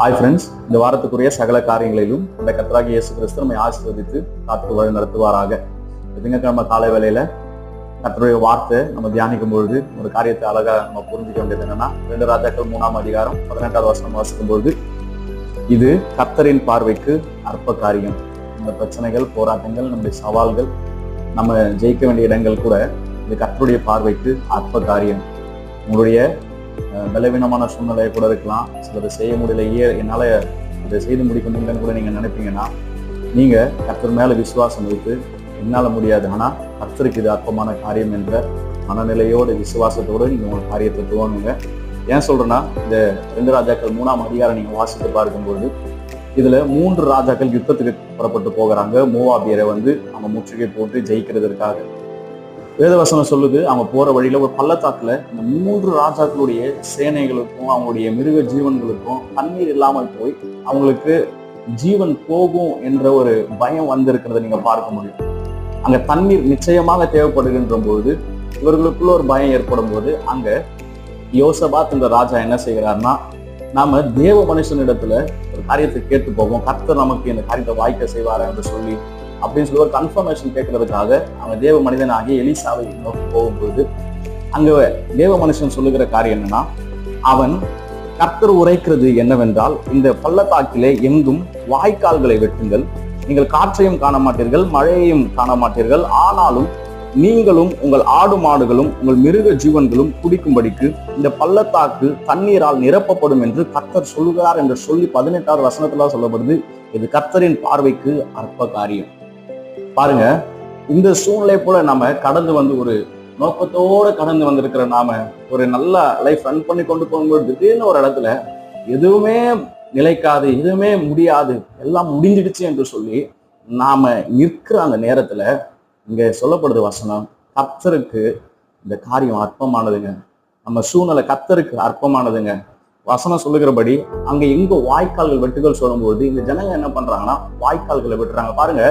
Hi friends இந்த வாரத்துக்குரிய சகல காரியங்களிலும் இந்த கத்தராகி இயேசு கிறிஸ்து நம்மை ஆசீர்வதித்து காத்து வழி நடத்துவாராக திங்கட்கிழமை காலை வேளையில கத்தருடைய வார்த்தை நம்ம தியானிக்கும் பொழுது ஒரு காரியத்தை அழகா நம்ம புரிஞ்சுக்க வேண்டியது என்னன்னா ரெண்டு ராஜாக்கள் மூணாம் அதிகாரம் பதினெட்டாவது வருஷம் வாசிக்கும் பொழுது இது கத்தரின் பார்வைக்கு அற்ப காரியம். இந்த பிரச்சனைகள் போராட்டங்கள் நம்முடைய சவால்கள் நம்ம ஜெயிக்க வேண்டிய இடங்கள் கூட இது கத்தருடைய பார்வைக்கு அற்ப காரியம். உங்களுடைய பலவீனமான சூழ்நிலையை கூட இருக்கலாம். சிலது செய்ய முடியலையே என்னால் அதை செய்து முடிக்க முடியலன்னு கூட நீங்கள் நினைப்பீங்கன்னா நீங்கள் கர்த்தர் மேலே விசுவாசம் வைத்து என்னால் முடியாது. ஆனால் கர்த்தருக்கு இது அற்பமான காரியம் என்ற மனநிலையோடு விசுவாசத்தோடு நீங்கள் உங்கள் காரியத்தை துவங்குங்க. ஏன் சொல்கிறேன்னா இந்த ரெண்டு ராஜாக்கள் மூணாம் அதிகாரம் நீங்கள் வாசித்து பார்க்கும்போது இதில் மூன்று ராஜாக்கள் யுத்தத்துக்கு புறப்பட்டு போகிறாங்க. மூவாபியரை வந்து அவங்க முற்றுகை போட்டு ஜெயிக்கிறதுக்காக வேதவசனம் சொல்லுது அவங்க போற வழியில ஒரு பள்ளத்தாக்குல இந்த மூன்று ராஜாக்களுடைய சேனைகளுக்கும் அவங்களுடைய மிருக ஜீவன்களுக்கும் தண்ணீர் இல்லாமல் போய் அவங்களுக்கு ஜீவன் போகும் என்ற ஒரு பயம் வந்திருக்கிறத நீங்க பார்க்க முடியும். அங்க தண்ணீர் நிச்சயமாக தேவைப்படுகின்ற போது இவர்களுக்குள்ள ஒரு பயம் ஏற்படும் போது அங்க யோசபாத் என்ற ராஜா என்ன செய்கிறார்னா நாம தேவ மனுஷனிடத்துல ஒரு காரியத்தை கேட்டு போவோம். கர்த்தர் நமக்கு இந்த காரியத்தை வாய்க்க செய்வார் என்று சொல்லி அப்படின்னு சொல்லி ஒரு கன்ஃபர்மேஷன் கேட்கறதுக்காக அவன் தேவ மனிதன் ஆகிய எலிசாவை நோக்கி போகும்போது அங்க தேவ மனுஷன் சொல்லுகிற காரியம் என்னன்னா அவன் கர்த்தர் உரைக்கிறது என்னவென்றால் இந்த பள்ளத்தாக்கிலே எங்கும் வாய்க்கால்களை வெட்டுங்கள். நீங்கள் காற்றையும் காண மாட்டீர்கள் மழையையும் காண மாட்டீர்கள். ஆனாலும் நீங்களும் உங்கள் ஆடு மாடுகளும் உங்கள் மிருக ஜீவன்களும் குடிக்கும்படிக்கு இந்த பள்ளத்தாக்கு தண்ணீரால் நிரப்பப்படும் என்று கர்த்தர் சொல்லுகிறார் என்று சொல்லி பதினெட்டாவது வசனத்துல சொல்லப்படுது. இது கர்த்தரின் பார்வைக்கு அற்ப காரியம் பாருங்க இந்த சூழ்நிலை போல நாம கடந்து வந்து ஒரு நோக்கத்தோட கடந்து வந்திருக்கிற நாம ஒரு நல்ல லைஃப் ரன் பண்ணி கொண்டு போகும்போது திடீர்னு ஒரு இடத்துல எதுவுமே நிலைக்காது எதுவுமே முடியாது எல்லாம் முடிஞ்சிடுச்சு என்று சொல்லி நாம நிற்கிற அந்த நேரத்துல இங்க சொல்லப்படுது வசனம் கத்தருக்கு இந்த காரியம் அற்பமானதுங்க. நம்ம சூழ்நிலை கத்தருக்கு அற்பமானதுங்க. வசனம் சொல்லுகிறபடி அங்க எங்க வாய்க்கால்கள் வெட்டுகள் சொல்லும்போது இந்த ஜனங்க என்ன பண்றாங்கன்னா வாய்க்கால்களை வெட்டுறாங்க. பாருங்க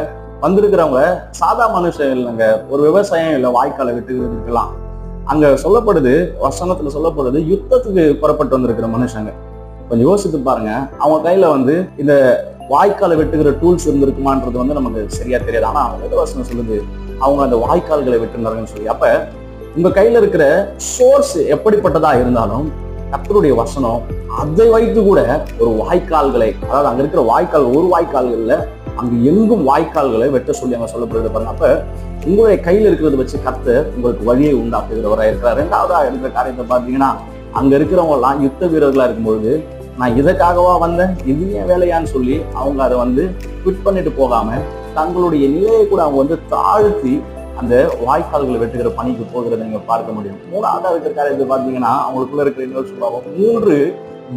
வந்திருக்கிறவங்க சாதா மனுஷன் இல்லைங்க. ஒரு விவசாயம் இல்லை வாய்க்காலை விட்டு இருக்கலாம் அங்க சொல்லப்படுது வசனத்துல சொல்லப்படுது யுத்தத்துக்கு புறப்பட்டு வந்திருக்கிற மனுஷங்க. கொஞ்சம் யோசித்து பாருங்க. அவங்க கையில வந்து இந்த வாய்க்காலை வெட்டுகிற டூல்ஸ் இருந்திருக்குமான்றது வந்து நமக்கு சரியா தெரியாது. ஆனா அவங்க வசனம் சொல்லுது? அவங்க அந்த வாய்க்கால்களை வெட்டுனாருன்னு சொல்லி. அப்ப உங்க கையில இருக்கிற சோர்ஸ் எப்படிப்பட்டதா இருந்தாலும் கத்தருடைய வசனம் அதை வைத்து கூட ஒரு வாய்க்கால்களை அதாவது அங்க இருக்கிற வாய்க்கால் ஒரு வாய்க்கால்கள்ல அங்கு எங்கும் வாய்க்கால்களை வெட்ட சொல்லி அவங்க சொல்லப்படுகிறது. பாருங்க அப்ப உங்களுடைய கையில் இருக்கிறத வச்சு கர்த்தர் உங்களுக்கு வழியை உண்டாக்குகிறவரா இருக்கிறார். ரெண்டாவதா இருக்கிற காரியத்தை பார்த்தீங்கன்னா அங்க இருக்கிறவங்க எல்லாம் யுத்த வீரர்களா இருக்கும்பொழுது நான் இதற்காகவா வந்தேன்? இது வேலையான்னு சொல்லி அவங்க அதை வந்து குவிட் பண்ணிட்டு போகாம தங்களுடைய நிலையை கூட அவங்க வந்து தாழ்த்தி அந்த வாய்க்கால்களை வெட்டுகிற பணிக்கு போகிறத நீங்க பார்க்க முடியும். மூணாவதா இருக்கிற காரியத்தை பார்த்தீங்கன்னா அவங்களுக்குள்ள இருக்கிற இன்னொரு சுபாவம். மூன்று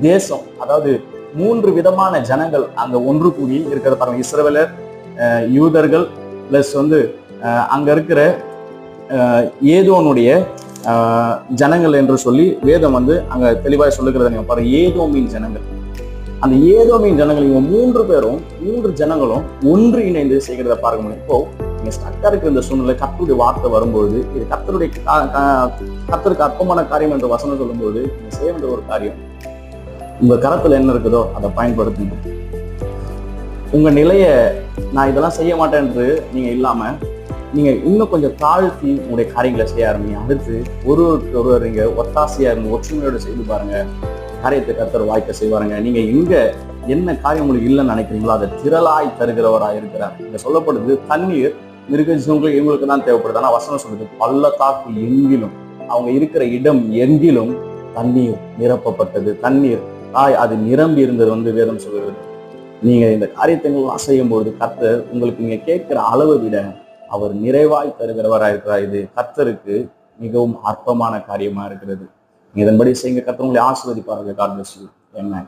தேசம் அதாவது மூன்று விதமான ஜனங்கள் அங்க ஒன்று கூடி இருக்கிறத பாருங்க. இஸ்ரவேலர் யூதர்கள் பிளஸ் வந்து அங்க இருக்கிற ஏதோனுடைய ஜனங்கள் என்று சொல்லி வேதம் வந்து அங்க தெளிவாக சொல்லுகிறத நீங்க பாருங்க. ஏதோமின் ஜனங்கள். அந்த ஏதோமின் ஜனங்கள் இவங்க மூன்று பேரும் மூன்று ஜனங்களும் ஒன்று இணைந்து செய்கிறத பார்க்க முடியும் இப்போ நீங்க ஸ்டக்கா இருக்கிற இந்த சூழ்நிலை கத்தருடைய வார்த்தை வரும்போது இது கத்தருடைய கத்தருக்கு அற்பமான காரியம் என்ற வசனம் சொல்லும்போது நீங்க செய்ய வேண்டிய ஒரு காரியம் உங்கள் கரத்தில் என்ன இருக்குதோ அதை பயன்படுத்துங்க உங்கள் நிலையை நான் இதெல்லாம் செய்ய மாட்டேன்று நீங்கள் இல்லாமல் நீங்கள் இன்னும் கொஞ்சம் தாழ்த்தி உங்களுடைய காரியங்களை செய்ய ஆரம்பிங்க. அடுத்து ஒருவருக்கு ஒருவர் இங்கே ஒத்தாசையாக இருந்து ஒற்றுமையோடு செய்து பாருங்கள் காரியத்தை கத்தர் வாய்க்க செய்வாருங்க. நீங்கள் இங்கே என்ன காரியம் உங்களுக்கு இல்லைன்னு நினைக்கிறீங்களோ அதை திரளாய் தருகிறவராக இருக்கிறார். இங்கே சொல்லப்படுது தண்ணீர் மிருகஜீவங்களுக்கு இவங்களுக்கு தான் தேவைப்படுது. ஆனால் வசனம் சொல்லுது பள்ளத்தாக்கு எங்கிலும் அவங்க இருக்கிற இடம் எங்கிலும் தண்ணீர் நிரப்பப்பட்டது. தண்ணீர் ஆய் அது நிரம்பி இருந்தது வந்து வேதம் சொல்கிறது. நீங்க இந்த காரியத்தைலாம் செய்யும் பொழுது கர்த்தர் உங்களுக்கு நீங்க கேட்கிற அளவை விட அவர் நிறைவாய் தருகிறவராக இருக்கிறார். இது கர்த்தருக்கு மிகவும் அற்பமான காரியமா இருக்கிறது. இதன்படி செய்யுங்க. கர்த்தர் உங்களை ஆசீர்வதிப்பார்கள் காட் பிளஸ் யூ என்ன